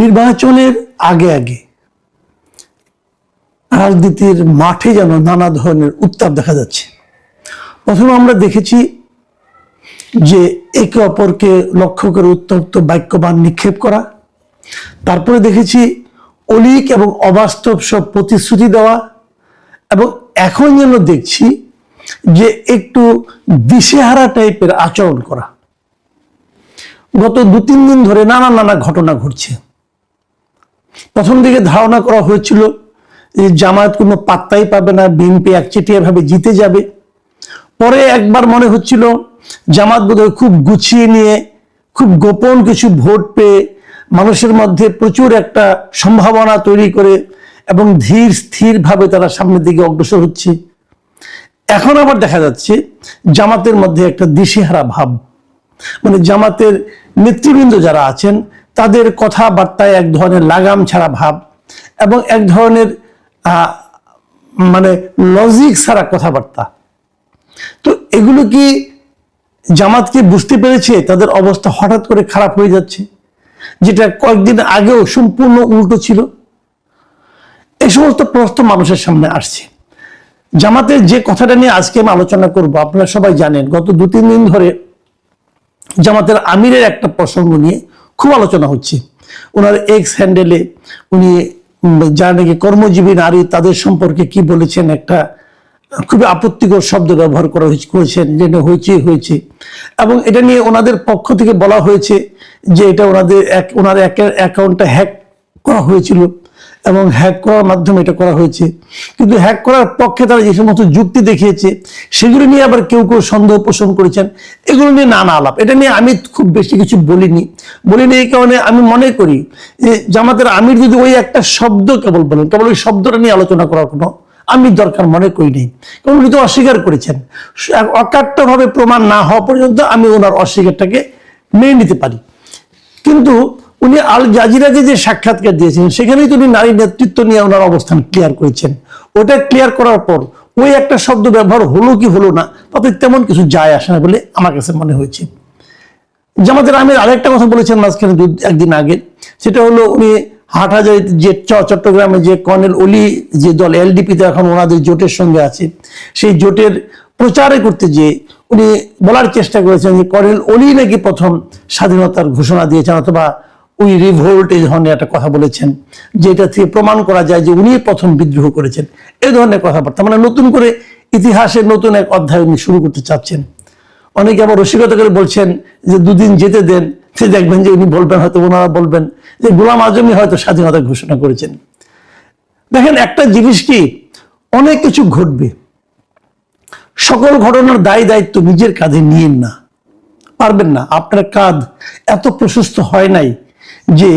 নির্বাচনের আগে আগে রাজনীতির মাঠে যেন নানা ধরনের উত্তাপ দেখা যাচ্ছে। প্রথমে আমরা দেখেছি যে একে অপরকে লক্ষ্য করে উত্তপ্ত, বাক্যবান, নিক্ষেপ করা। তারপরে দেখেছি অলিক এবং অবাস্তব সব প্রতিশ্রুতি দেওয়া এবং এখন যেন দেখছি যে একটু দিশেহারা টাইপের আচরণ করা। গত দু তিন দিন ধরে নানা নানা ঘটনা ঘটছে। প্রথম দিকে ধারণা করা হয়েছিল যে জামায়াত কোনো পাত্তাই পাবে না বিএনপি একচেটিয়া ভাবে জিতে যাবে। পরে একবার মনে হচ্ছিল জামাত বোধহয় খুব গুছিয়ে নিয়ে, খুব গোপন কিছু ভোট পেয়ে মানুষের মধ্যে প্রচুর একটা সম্ভাবনা তৈরি করে এবং ধীর স্থিরভাবে তারা সামনের দিকে অগ্রসর হচ্ছে। এখন আবার দেখা যাচ্ছে জামাতের মধ্যে একটা দিশেহারা ভাব। মানে জামাতের নেতৃবৃন্দ যারা আছেন তাদের কথাবার্তায় এক ধরনের লাগাম ছাড়া ভাব এবং এক ধরনের মানে লজিক ছাড়া কথাবার্তা। তো এগুলো কি জামাতকে বুঝতে পেরেছে? তাদের অবস্থা হঠাৎ করে খারাপ হয়ে যাচ্ছে, যেটা কয়েকদিন আগেও সম্পূর্ণ উল্টো ছিল। এই সমস্ত প্রশ্ন মানুষের সামনে আসছে। জামাতের যে কথাটা নিয়ে আজকে আমি আলোচনা করব, আপনারা সবাই জানেন, গত দু তিন দিন ধরে জামাতের আমিরের একটা প্রসঙ্গ নিয়ে খুব আলোচনা হচ্ছে। ওনার এক্স হ্যান্ডেলে উনি যারা নাকি কর্মজীবী নারী, তাদের সম্পর্কে কি বলেছেন একটা খুবই আপত্তিকর শব্দ ব্যবহার করা হয়েছে, করেছেন যেটা হয়েছে হয়েছে। এবং এটা নিয়ে ওনাদের পক্ষ থেকে বলা হয়েছে যে এটা ওনাদের এক, ওনার অ্যাকাউন্টটা হ্যাক করা হয়েছিল। এবং হ্যাক করার মাধ্যমে এটা করা হয়েছে। কিন্তু হ্যাক করার পক্ষে তারা যে সমস্ত যুক্তি দেখিয়েছে, সেগুলো নিয়ে আবার কেউ কেউ সন্দেহ পোষণ করেছেন। এগুলো নিয়ে নানা আলাপ। এটা নিয়ে আমি খুব বেশি কিছু বলিনি। বলিনি এই কারণে আমি মনে করি যে জামাতের আমির যদি ওই একটা শব্দ কেবল বলেন, কেবল ওই শব্দটা নিয়ে আলোচনা করার কোনো আমি দরকার মনে করি নেই। কারণ উনি তো অস্বীকার করেছেন। অকাট্যভাবে প্রমাণ না হওয়া পর্যন্ত আমি ওনার অস্বীকারটাকে মেনে নিতে পারি। কিন্তু উনি আল জাজিরাকে যে সাক্ষাৎকার দিয়েছেন সেখানেই তো উনি নারী নেতৃত্ব নিয়ে ওনার অবস্থান ক্লিয়ার করেছেন। ওটা ক্লিয়ার করার পর ওই একটা শব্দ ব্যবহার হলো কি হলো না, তাতে তেমন কিছু যায় আসে না বলে আমার কাছে মনে হয়েছে। জামাতের আমির আরেকটা কথা বলেছেন মাঝখানে দু- একদিন আগে, সেটা হলো উনি হাটহাজারি যে চট্টগ্রামে যে কর্নেল অলি যে দল এলডিপিতে এখন ওনাদের জোটের সঙ্গে আছে, সেই জোটের প্রচারে করতে গিয়ে উনি বলার চেষ্টা করেছেন যে কর্নেল অলি নাকি প্রথম স্বাধীনতার ঘোষণা দিয়েছেন অথবা উই রিভোল্ট এই ধরনের একটা কথা বলেছেন, যেটা থেকে প্রমাণ করা যায় যে উনি প্রথম বিদ্রোহ করেছেন। এই ধরনের কথাবার্তা মানে নতুন করে ইতিহাসের নতুন এক অধ্যায় উনি শুরু করতে চাচ্ছেন। অনেকে আবার রসিকতা করে বলছেন যে দুদিন যেতে দেন, সে দেখবেন যে উনি বলবেন, হয়তো ওনারা বলবেন যে গোলাম আজমই হয়তো স্বাধীনতা ঘোষণা করেছেন। দেখেন, একটা জিনিস কি, অনেক কিছু ঘটবে। সকল ঘটনার দায় দায়িত্ব নিজের কাঁধে নিয়েন না। পারবেন না। আপনার কাঁধ এত প্রশস্ত হয় নাই যে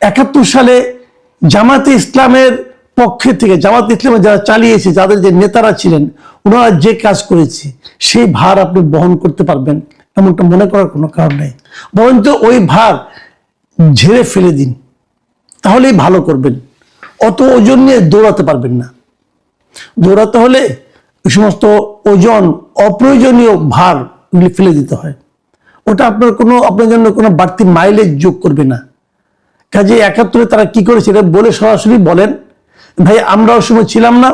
একাত্তর সালে জামাতে ইসলামের পক্ষে থেকে জামাত ইসলামে যারা চালিয়েছে যাদের যে নেতারা ছিলেন, ওনারা যে কাজ করেছে, সেই ভার আপনি বহন করতে পারবেন, এমনটা মনে করার কোনো কারণ নেই। বরঞ্চ ওই ভার ঝেড়ে ফেলে দিন, তাহলেই ভালো করবেন। অত ওজন নিয়ে দৌড়াতে পারবেন না। দৌড়াতে হলে ওই সমস্ত ওজন, অপ্রয়োজনীয় ভার ফেলে দিতে হয়। ওটা আপনার কোনো, আপনার জন্য কোনো বাড়তি মাইলেজ যোগ করবে না। কাজে একাত্তরে তারা কি করেছে এটা বলে সরাসরি বলেন। ভাই আমরা ওই সময় ছিলাম না।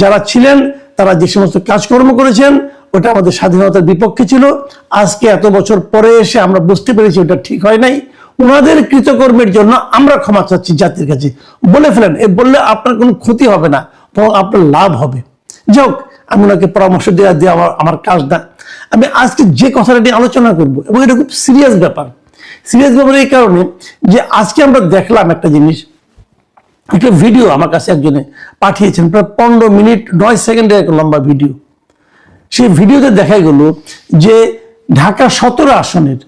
যারা ছিলেন, তারা যে সমস্ত কাজকর্ম করেছেন, ওটা আমাদের স্বাধীনতার বিপক্ষে ছিল। আজকে এত বছর পরে এসে আমরা বুঝতে পেরেছি ওটা ঠিক হয় নাই। ওনাদের কৃতকর্মের জন্য আমরা ক্ষমা চাচ্ছি জাতির কাছে। বলে ফেলেন, এ বললে আপনার কোনো ক্ষতি হবে না, বরং আপনার লাভ হবে। যাক আমি ওনাকে পরামর্শ দেওয়া দিয়ে আমার আমার কাজ না। আমি আজকে যে কথাটা নিয়ে আলোচনা করব, এবং এটা খুব সিরিয়াস ব্যাপার সিরিয়াস ব্যাপার এই কারণে যে আজকে আমরা দেখলাম একটা জিনিস, একটা ভিডিও আমার কাছে একজনে পাঠিয়েছেন, প্রায় পনেরো মিনিট, নয় সেকেন্ডের একটা লম্বা ভিডিও সেই ভিডিওতে দেখা গেল যে ঢাকা সতেরো আসনের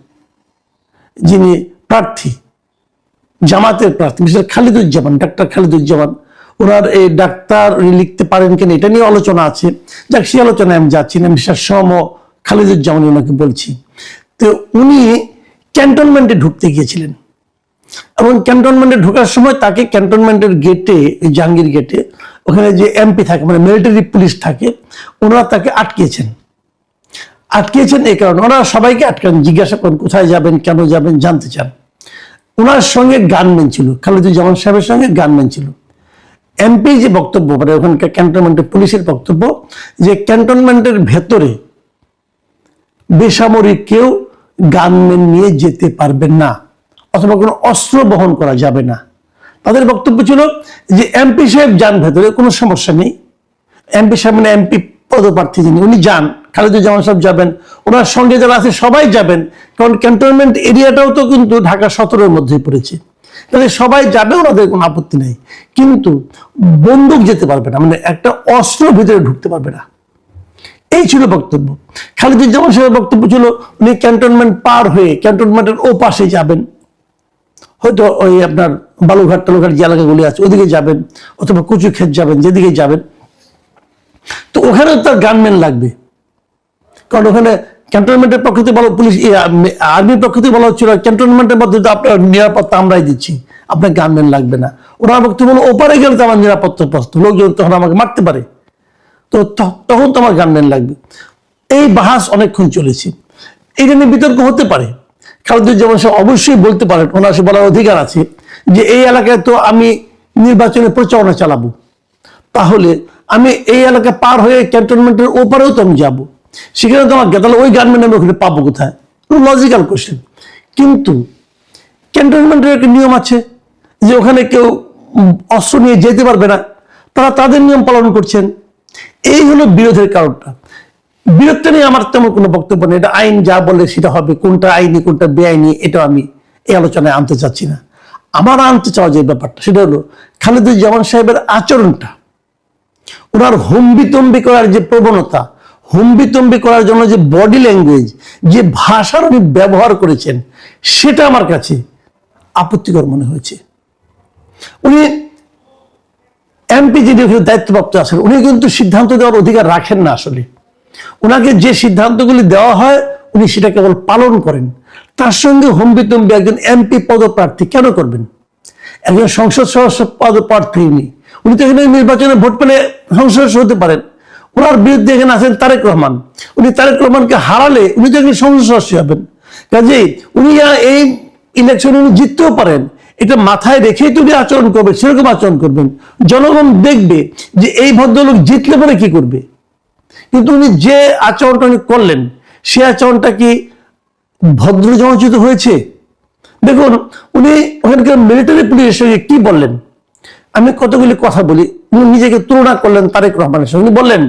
যিনি প্রার্থী, জামাতের প্রার্থী করে খালিদুজ্জামান, ডাক্তার খালিদুজ্জামান, ওনার এই ডাক্তার উনি লিখতে পারেন কিনা এটা নিয়ে আলোচনা আছে। যাক, সেই আলোচনায় আমি যাচ্ছি না বিশ্বাস সম খালিদুজ্জামান ওনাকে বলছি। তো উনি ক্যান্টনমেন্টে ঢুকতে গিয়েছিলেন। এবং ক্যান্টনমেন্টে ঢোকার সময় তাকে ক্যান্টনমেন্টের গেটে জাহাঙ্গীর গেটে, ওখানে যে এমপি থাকে মানে মিলিটারি পুলিশ থাকে, ওনারা তাকে আটকিয়েছেন। আটকিয়েছেন এই কারণে। ওনারা সবাইকে আটকান, জিজ্ঞাসা করেন, কোথায় যাবেন, কেন যাবেন, জানতে চান। ওনার সঙ্গে গানম্যান ছিল, খালেদুজ্জামান সাহেবের সঙ্গে গানম্যান ছিল। এমপি যে বক্তব্য মানে ওখানকার ক্যান্টনমেন্টের পুলিশের বক্তব্য, যে ক্যান্টনমেন্টের ভেতরে বেসামরিক কেউ গানম্যান নিয়ে যেতে পারবেন না, অথবা কোনো অস্ত্র বহন করা যাবে না। তাদের বক্তব্য ছিল যে, এমপি সাহেব যান ভেতরে, কোনো সমস্যা নেই। এমপি সাহেব মানে এমপি পদপ্রার্থী যিনি, উনি যান। খালেদুজ্জামান সাহেব যাবেন, ওনার সঙ্গে যারা আছে সবাই যাবেন। কারণ ক্যান্টনমেন্ট এরিয়াটাও তো কিন্তু ঢাকা সতেরোর মধ্যে পড়েছে। তাহলে সবাই যাবে, ওনাদের কোনো আপত্তি নেই। কিন্তু বন্দুক যেতে পারবে না মানে একটা অস্ত্র ভিতরে ঢুকতে পারবে না। এই ছিল বক্তব্য। খালিদুজ্জামান সাহেবের বক্তব্য ছিল, উনি ক্যান্টনমেন্ট পার হয়ে ক্যান্টনমেন্টের ও পাশে যাবেন। হয়তো ওই আপনার বালুঘাট টালুঘাট যে এলাকাগুলি আছে, ওদিকে যাবেন, অথবা কুচু ক্ষেত যাবেন, যেদিকে যাবেন। তো ওখানে তার গানম্যান লাগবে। কারণ ওখানে ক্যান্টনমেন্টের পক্ষ থেকে বলা, পুলিশ আর্মির পক্ষ থেকে বলা হচ্ছিল ক্যান্টনমেন্টের মধ্যে তো আপনার নিরাপত্তা আমরাই দিচ্ছি, আপনার গানম্যান লাগবে না। ওনার বক্তব্য হলো, ওপারে গেলে তো আমার নিরাপত্তা প্রস্ত লোকজন তখন আমাকে মারতে পারে। তো তখন তো আমার গানম্যান লাগবে। এই বাহাস অনেকক্ষণ চলেছে। এটা নিয়ে বিতর্ক হতে পারে। খালেদুজ্জামান সাহেব অবশ্যই বলতে পারেন, ওনার বলার অধিকার আছে যে এই এলাকায় তো আমি নির্বাচনে প্রচারণা চালাবো। তাহলে আমি এই এলাকা পার হয়ে ক্যান্টনমেন্টের ওপারেও তো আমি যাব। সেখানে তো আমার তাহলে ওই গানম্যান আমি ওখানে পাবো কোথায়? লজিক্যাল কোশ্চেন কিন্তু ক্যান্টনমেন্টের একটা নিয়ম আছে যে ওখানে কেউ অস্ত্র নিয়ে যেতে পারবে না। তারা তাদের নিয়ম পালন করছেন। এই হলো বিরোধের কারণটা। বিরোধটা নিয়ে আমার তেমন কোনো বক্তব্য নেই। এটা আইন যা বলে সেটা হবে, কোনটা আইনি, কোনটা বেআইনি এটা আমি এই আলোচনায় আনতে চাচ্ছি না। আমার আনতে চাওয়া যে ব্যাপারটা, সেটা হলো খালেদুজ্জামান সাহেবের আচরণটা। ওনার হম্বিতম্বি করার যে প্রবণতা, হম্বিতম্বি করার জন্য যে বডি ল্যাঙ্গুয়েজ, যে ভাষার উনি ব্যবহার করেছেন, সেটা আমার কাছে আপত্তিকর মনে হয়েছে। উনি এমপি যিনি দায়িত্বপ্রাপ্ত আছেন, উনি কিন্তু সিদ্ধান্ত দেওয়ার অধিকার রাখেন না আসলে। ওনাকে যে সিদ্ধান্তগুলি দেওয়া হয়, উনি সেটা কেবল পালন করেন। তার সঙ্গে হম্বিতম্বি একজন এমপি পদপ্রার্থী কেন করবেন? একজন সংসদ সদস্য পদপ্রার্থী উনি। উনি তো এখানে নির্বাচনে ভোট পেলে সংসদ হতে পারেন। ওনার বিরুদ্ধে এখানে আছেন তারেক রহমান। উনি তারেক রহমানকে হারালে উনি তো একজন সংসদ সদস্য হবেন। কাজেই উনি এই ইলেকশনে উনি জিততেও পারেন। এটা মাথায় রেখেই তুমি আচরণ করবে, সেরকম আচরণ করবেন জনগণ দেখবে যে এই ভদ্রলোক জিতলে পরে কি করবে। কিন্তু উনি যে আচরণটা উনি করলেন, সে আচরণটা কি ভদ্র জনচিত হয়েছে? দেখুন, উনি ওখানকার মিলিটারি পুলিশের সঙ্গে কি বললেন? আমি কতগুলি কথা বলি, উনি নিজেকে তুলনা করলেন তারেক রহমানের সঙ্গে। বললেন,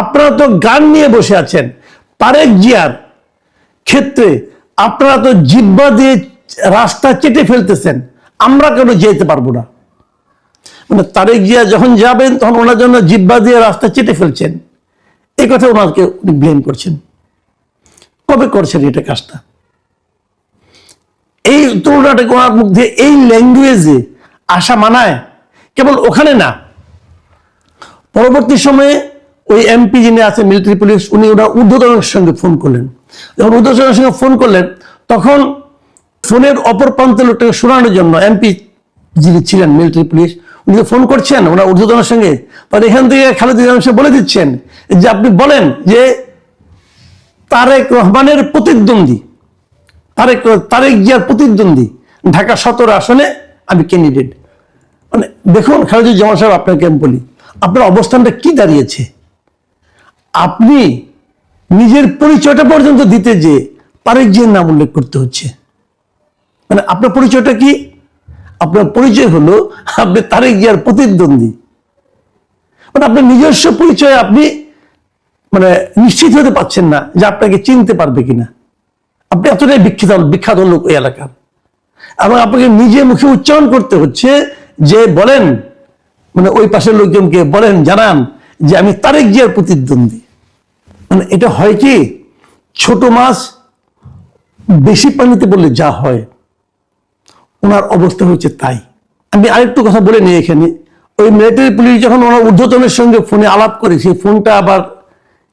আপনারা তো গান নিয়ে বসে আছেন। তারেক জিয়ার ক্ষেত্রে আপনারা তো জিব্বা দিয়ে রাস্তা চেটে ফেলতেছেন। আমরা কেন যেতে পারব না? মানে তারেক জিয়া যখন যাবেন, তখন ওনার জন্য জিব্বা দিয়ে রাস্তা চেটে ফেলছেন। এই কথা ওনাকে উনি ব্লেম করছেন। কবে করছেন এটা কাজটা? এই তুলনাটা ওনার মধ্যে এই ল্যাঙ্গুয়েজে আশা মানায়? কেবল ওখানে না। পরবর্তী সময়ে ওই এমপি যিনি আছে মিলিটারি পুলিশ উনি ওনার ঊর্ধ্বতনের সঙ্গে ফোন করলেন। যখন ঊর্ধ্বতনের সঙ্গে ফোন করলেন, তখন ফোনের অপর প্রান্তে লোকটাকে শোনানোর জন্য এমপি যিনি ছিলেন মিলিটারি পুলিশ উনি ফোন করছেন, ওনার ঊর্ধ্বতনের সঙ্গে। তখন এখান থেকে খালেদ সাহেব বলে দিচ্ছেন যে আপনি বলেন যে তারেক রহমানের প্রতিদ্বন্দ্বী, তারেক তারেক জিয়ার প্রতিদ্বন্দ্বী ঢাকা সতেরো আসনে আমি ক্যান্ডিডেট মানে দেখুন খালেদুজ্জামান সাহেব, আপনাকে আমি বলি, আপনার অবস্থানটা কি দাঁড়িয়েছে? আপনি নিজের পরিচয়টা পর্যন্ত দিতে যে তারেক জিয়ার নাম উল্লেখ করতে হচ্ছে। মানে আপনার পরিচয়টা কি? আপনার পরিচয় হলো আপনি তারেক জিয়ার প্রতিদ্বন্দ্বী। মানে আপনার নিজস্ব পরিচয় আপনি মানে নিশ্চিত হতে পারছেন না যে আপনাকে চিনতে পারবে কিনা। আপনি এতটাই বিখ্যাত বিখ্যাত লোক ওই এলাকার। এবং আপনাকে নিজে মুখে উচ্চারণ করতে হচ্ছে যে বলেন মানে ওই পাশের লোকজনকে বলেন, জানান যে আমি তারেক জিয়ার প্রতিদ্বন্দ্বী। মানে এটা হয় কি? ছোট মাছ বেশি পানিতে বললে যা হয়। ওনার অবস্থা হয়েছে তাই। আমি আরেকটু কথা বলে নিই এখানে। ওই মিলিটারি পুলিশ যখন ওনার ঊর্ধ্বতনের সঙ্গে ফোনে আলাপ করে, সেই ফোনটা আবার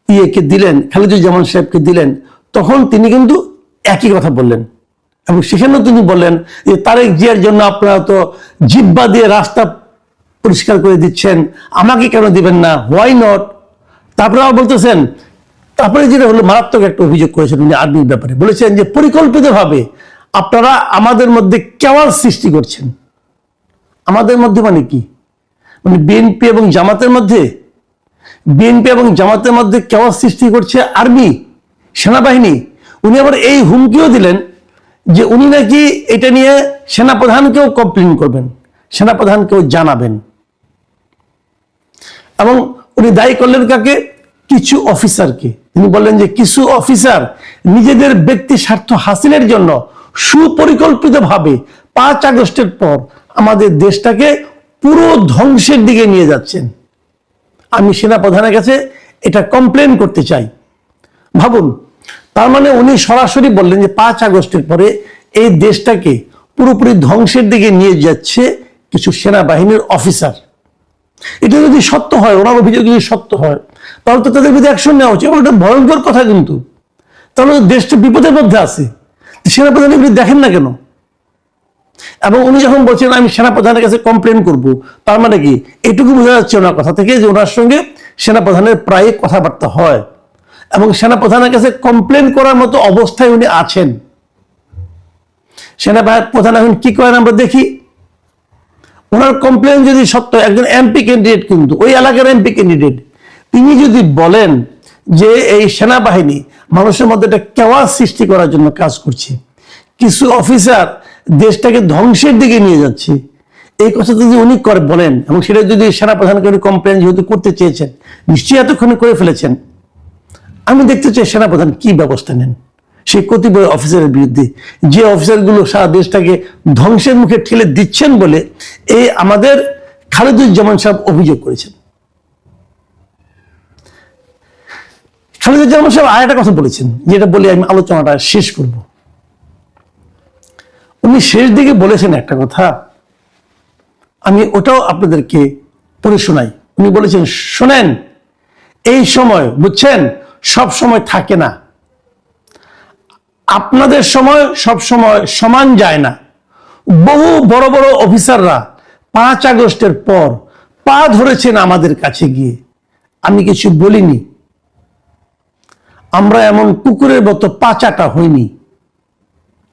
ইয়েকে দিলেন, খালিদুজ্জামান সাহেবকে দিলেন, তখন তিনি কিন্তু একই কথা বললেন। এবং সেখানেও তিনি বললেন যে, তারেক জিয়ার জন্য আপনারা তো জিব্বা দিয়ে রাস্তা পরিষ্কার করে দিচ্ছেন, আমাকে কেন দিবেন না? হোয়াই নট তারপরে আবার বলতেছেন, তারপরে যেটা হলো, মারাত্মক একটা অভিযোগ করেছেন উনি আর্মির ব্যাপারে। বলেছেন যে, পরিকল্পিতভাবে আপনারা আমাদের মধ্যে কেওয়াল সৃষ্টি করছেন। আমাদের মধ্যে মানে কি? মানে বিএনপি এবং জামাতের মধ্যে? বিএনপি এবং জামাতের মধ্যে কেওয়াল সৃষ্টি করছে আর্মি, সেনাবাহিনী। উনি আবার এই হুমকিও দিলেন যে উনি নাকি এটা নিয়ে সেনাপ্রধানকেও কমপ্লেন করবেন, সেনাপ্রধানকেও জানাবেন। এবং উনি দায়ী করলেন কাকে? কিছু অফিসারকে তিনি বললেন যে কিছু অফিসার নিজেদের ব্যক্তি স্বার্থ হাসিলের জন্য সুপরিকল্পিতভাবে পাঁচ আগস্টের পর আমাদের দেশটাকে পুরো ধ্বংসের দিকে নিয়ে যাচ্ছেন। আমি সেনাপ্রধানের কাছে এটা কমপ্লেন করতে চাই। ভাবুন, তার মানে উনি সরাসরি বললেন যে পাঁচ আগস্টের পরে এই দেশটাকে পুরোপুরি ধ্বংসের দিকে নিয়ে যাচ্ছে কিছু সেনাবাহিনীর অফিসার এটা যদি সত্য হয়, ওনার অভিযোগ যদি সত্য হয়, তাহলে তো তাদের বিরুদ্ধে অ্যাকশন নেওয়া উচিত। এবং এটা ভয়ঙ্কর কথা কিন্তু। তাহলে দেশটা বিপদের মধ্যে আছে। সেনাপ্রধান এগুলি দেখেন না কেন? এবং উনি যখন বলছেন, আমি সেনাপ্রধানের কাছে কমপ্লেন করব, তার মানে কি? এটুকু বোঝা যাচ্ছে ওনার কথা থেকে যে ওনার সঙ্গে সেনাপ্রধানের প্রায় কথাবার্তা হয়। এবং সেনাপ্রধানের কাছে কমপ্লেন করার মতো অবস্থায় উনি আছেন। সেনাপ্রধান এখন কি করেন আমরা দেখি? ওনার কমপ্লেন যদি সত্য, একজন এমপি ক্যান্ডিডেট কিন্তু, ওই এলাকার এমপি ক্যান্ডিডেট তিনি যদি বলেন যে এই সেনাবাহিনী মানুষের মধ্যে একটা কেওয়া সৃষ্টি করার জন্য কাজ করছে। কিছু অফিসার দেশটাকে ধ্বংসের দিকে নিয়ে যাচ্ছে। এই কথা যদি উনি করে বলেন, এবং সেটা যদি সেনাপ্রধানকে উনি কমপ্লেন যেহেতু করতে চেয়েছেন, নিশ্চয়ই এতক্ষণে করে ফেলেছেন। আমি দেখতে চাই সেনাপ্রধান কি ব্যবস্থা নেন। সেই কতিপয় অফিসারের বিরুদ্ধে। যে অফিসারগুলো সারা দেশটাকে ধ্বংসের মুখে ঠেলে দিচ্ছেন বলে, এই আমাদের খালেদুজ্জামান সাহেব অভিযোগ করেছেন। খালেদুজ্জামান সাহেব আর কথা বলেছেন, যেটা বলে আমি আলোচনাটা শেষ করব। উনি শেষ দিকে বলেছেন একটা কথা, আমি ওটাও আপনাদেরকে পড়ে শোনাই। উনি বলেছেন, শোনেন, এই সময়, বুঝছেন, সব সময় থাকে না। আপনাদের সময় সব সময় সমান যায় না। বহু বড় বড় অফিসাররা পাঁচ আগস্টের পর পা ধরেছেন আমাদের কাছে গিয়ে। আমি কিছু বলিনি। আমরা এমন কুকুরের মতো পাচাটা হইনি।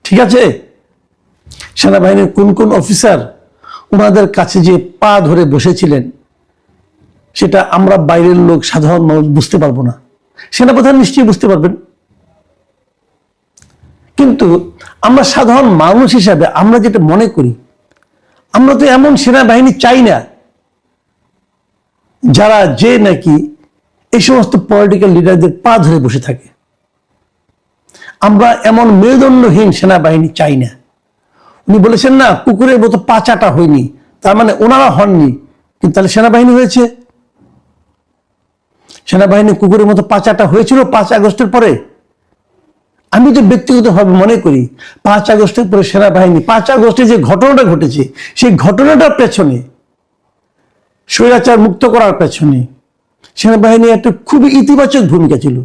ঠিক আছে? সেনাবাহিনীর কোন কোন অফিসার ওনাদের কাছে যে পা ধরে বসেছিলেন, সেটা আমরা বাইরের লোক সাধারণ মানুষ বুঝতে পারব না। সেনাপ্রধান নিশ্চয়ই বুঝতে পারবেন। কিন্তু আমরা সাধারণ মানুষ হিসাবে আমরা যেটা মনে করি, আমরা তো এমন সেনাবাহিনী চাই না, যারা যে নাকি এই সমস্ত পলিটিক্যাল লিডারদের পা ধরে বসে থাকে। আমরা এমন মেরুদণ্ডহীন সেনাবাহিনী চাই না। উনি বলেছেন, না, কুকুরের মতো পাচাটা হয়নি। তার মানে ওনারা হননি। কিন্তু তাহলে সেনাবাহিনী হয়েছে। সেনাবাহিনী কুকুরের মতো পাচাটা হয়েছিল পাঁচ আগস্টের পরে। আমি তো ব্যক্তিগতভাবে মনে করি, পাঁচ আগস্টের পরে সেনাবাহিনী, পাঁচ আগস্টে যে ঘটনাটা ঘটেছে, সেই ঘটনাটার পেছনে স্বৈরাচার মুক্ত করার পেছনে সেনাবাহিনী একটা খুবই ইতিবাচক ভূমিকা ছিল।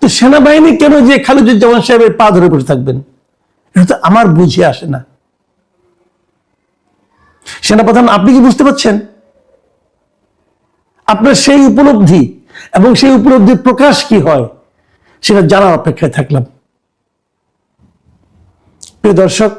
তো সেনাবাহিনী কেন যে খালিদুজ্জামান সাহেবের পা ধরে বসে থাকবেন? এটা তো আমার বুঝে আসে না। সেনাপ্রধান, আপনি কি বুঝতে পারছেন? আপনার সেই উপলব্ধি এবং সেই উপলব্ধির প্রকাশ কি হয়, সেটা জানার অপেক্ষায় থাকলাম। প্রিয় দর্শক